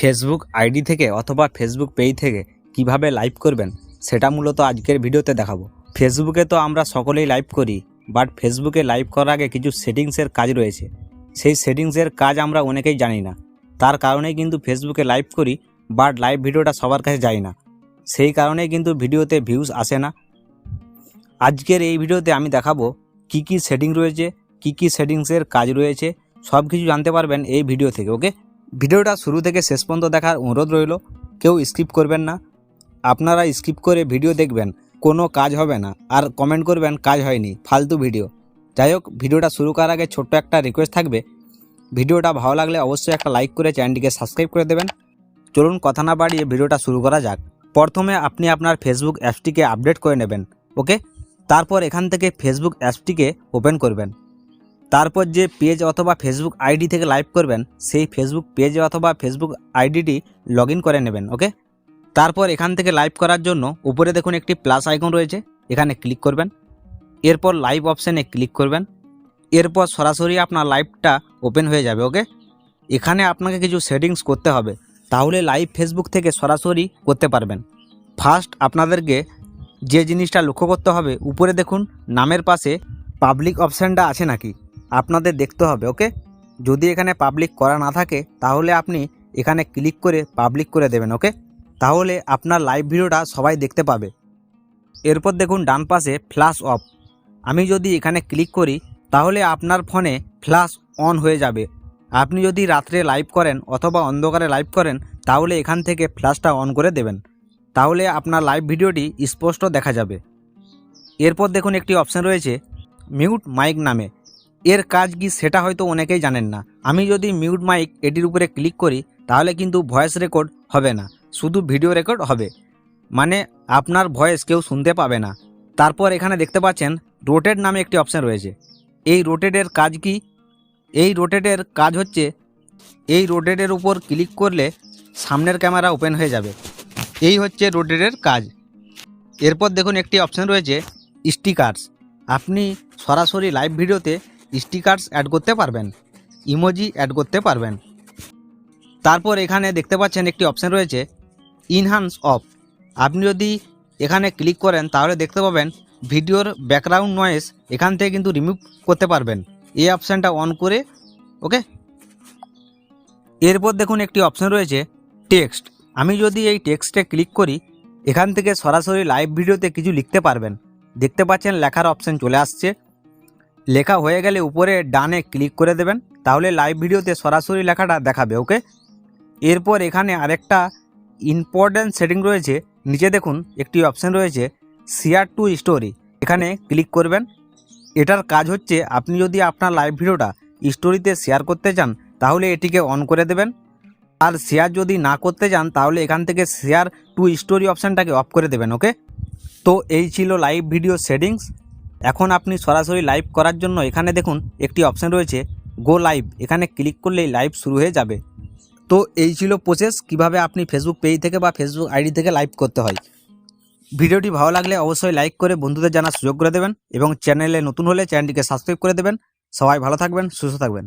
Facebook ID থেকে অথবা Facebook page থেকে কীভাবে লাইভ করবেন, সেটা মূলত আজকের ভিডিওতে দেখাবো। ফেসবুকে তো আমরা সকলেই লাইভ করি বাট ফেসবুকে লাইভ করার আগে কিছু সেটিংসের কাজ রয়েছে। সেই সেটিংসের কাজ আমরা অনেকেই জানি না। তার কারণেই কিন্তু ফেসবুকে লাইভ করি বাট লাইভ ভিডিওটা সবার কাছে যায় না। সেই কারণেই কিন্তু ভিডিওতে ভিউজ আসে না। আজকের এই ভিডিওতে আমি দেখাবো কি কি সেটিং রয়েছে, কি কি সেটিংসের কাজ রয়েছে সব কিছু জানতে পারবেন এই ভিডিও থেকে ওকে ভিডিওটা শুরু থেকে শেষ পর্যন্ত দেখার অনুরোধ রইল, কেউ স্কিপ করবেন না। আপনারা স্কিপ করে ভিডিও দেখবেন, কোনো কাজ হবে না। আর কমেন্ট করবেন, কাজ হয়নি, ফালতু ভিডিও। যাই হোক, ভিডিওটা শুরু করার আগে ছোট্ট একটা রিকোয়েস্ট থাকবে। ভিডিওটা ভালো লাগলে অবশ্যই একটা লাইক করে চ্যানেলটিকে সাবস্ক্রাইব করে দেবেন। চলুন, কথা না বাড়িয়ে ভিডিওটা শুরু করা যাক। প্রথমে আপনি আপনার ফেসবুক অ্যাপসটিকে আপডেট করে নেবেন ওকে তারপর এখান থেকে ফেসবুক অ্যাপসটিকে ওপেন করবেন। তারপর যে পেজ অথবা ফেসবুক আইডি থেকে লাইভ করবেন, সেই ফেসবুক পেজ অথবা ফেসবুক আইডিটি লগ করে নেবেন ওকে তারপর এখান থেকে লাইভ করার জন্য উপরে দেখুন একটি প্লাস আইকন রয়েছে, এখানে ক্লিক করবেন। এরপর লাইভ অপশানে ক্লিক করবেন। এরপর সরাসরি আপনার লাইভটা ওপেন হয়ে যাবে ওকে এখানে আপনাকে কিছু সেটিংস করতে হবে, তাহলে লাইভ ফেসবুক থেকে সরাসরি করতে পারবেন। ফার্স্ট আপনাদেরকে যে জিনিসটা লক্ষ্য করতে হবে, উপরে দেখুন, নামের পাশে পাবলিক অপশানটা আছে নাকি? আপনাদের দেখতে হবে, ওকে? যদি এখানে পাবলিক করা না থাকে, তাহলে আপনি এখানে ক্লিক করে পাবলিক করে দেবেন, ওকে? তাহলে আপনার লাইভ ভিডিওটা সবাই দেখতে পাবে। এরপর দেখুন, ডান পাশে ফ্ল্যাশ অফ আমি যদি এখানে ক্লিক করি, তাহলে আপনার ফোনে ফ্ল্যাশ অন হয়ে যাবে। আপনি যদি রাত্রে লাইভ করেন অথবা অন্ধকারে লাইভ করেন, তাহলে এখান থেকে ফ্ল্যাশটা অন করে দেবেন। তাহলে আপনার লাইভ ভিডিওটি স্পষ্ট দেখা যাবে। এরপর দেখুন, একটি অপশান রয়েছে মিউট মাইক নামে। এর কাজ কি সেটা হয়তো অনেকেই জানেন না। আমি যদি মিউট মাইক এটির উপরে ক্লিক করি, তাহলে কিন্তু ভয়েস রেকর্ড হবে না। শুধু ভিডিও রেকর্ড হবে। মানে আপনার ভয়েস কেউ শুনতে পাবে না। তারপর এখানে দেখতে পাচ্ছেন রোটেট নামে একটি অপশান রয়েছে। এই রোটেটের কাজ কি? এই রোটেটের কাজ হচ্ছে, এই রোটেটের উপর ক্লিক করলে সামনের ক্যামেরা ওপেন হয়ে যাবে। এই হচ্ছে রোটেটের কাজ। এরপর দেখুন একটি অপশান রয়েছে স্টিকার্স আপনি সরাসরি লাইভ ভিডিওতে স্টিকার্স অ্যাড করতে পারবেন ইমোজি অ্যাড করতে পারবেন। তারপর এখানে দেখতে পাচ্ছেন একটি অপশান রয়েছে ইনহান্স অফ আপনি যদি এখানে ক্লিক করেন, তাহলে দেখতে পাবেন ভিডিওর ব্যাকগ্রাউন্ড নয়েস এখান থেকে কিন্তু রিমুভ করতে পারবেন। এই অপশানটা অন করে ওকে এরপর দেখুন একটি অপশান রয়েছে টেক্সট আমি যদি এই টেক্সটে ক্লিক করি, এখান থেকে সরাসরি লাইভ ভিডিওতে কিছু লিখতে পারবেন। দেখতে পাচ্ছেন লেখার অপশান চলে আসছে। লেখা হয়ে গেলে উপরে ডানে ক্লিক করে দেবেন, তাহলে লাইভ ভিডিওতে সরাসরি লেখাটা দেখাবে ওকে এরপর এখানে আরেকটা ইম্পর্ট্যান্ট সেটিং রয়েছে, নিচে দেখুন একটি অপশান রয়েছে শেয়ার টু স্টোরি এখানে ক্লিক করবেন। এটার কাজ হচ্ছে, আপনি যদি আপনার লাইভ ভিডিওটা স্টোরিতে শেয়ার করতে চান, তাহলে এটিকে অন করে দেবেন। আর শেয়ার যদি না করতে চান, তাহলে এখান থেকে শেয়ার টু স্টোরি অপশানটাকে অফ করে দেবেন ওকে তো এই ছিল লাইভ ভিডিও সেটিংস এখন আপনি সরাসরি লাইভ করার জন্য এখানে দেখুন একটি অপশান রয়েছে গো লাইভ এখানে ক্লিক করলেই লাইভ শুরু হয়ে যাবে। তো এই ছিল প্রসেস কীভাবে আপনি ফেসবুক পেজ থেকে বা ফেসবুক আইডি থেকে লাইভ করতে হয়। ভিডিওটি ভালো লাগলে অবশ্যই লাইক করে বন্ধুদের জানার সুযোগ করে দেবেন এবং চ্যানেলে নতুন হলে চ্যানেলটিকে সাবস্ক্রাইব করে দেবেন। সবাই ভালো থাকবেন, সুস্থ থাকবেন।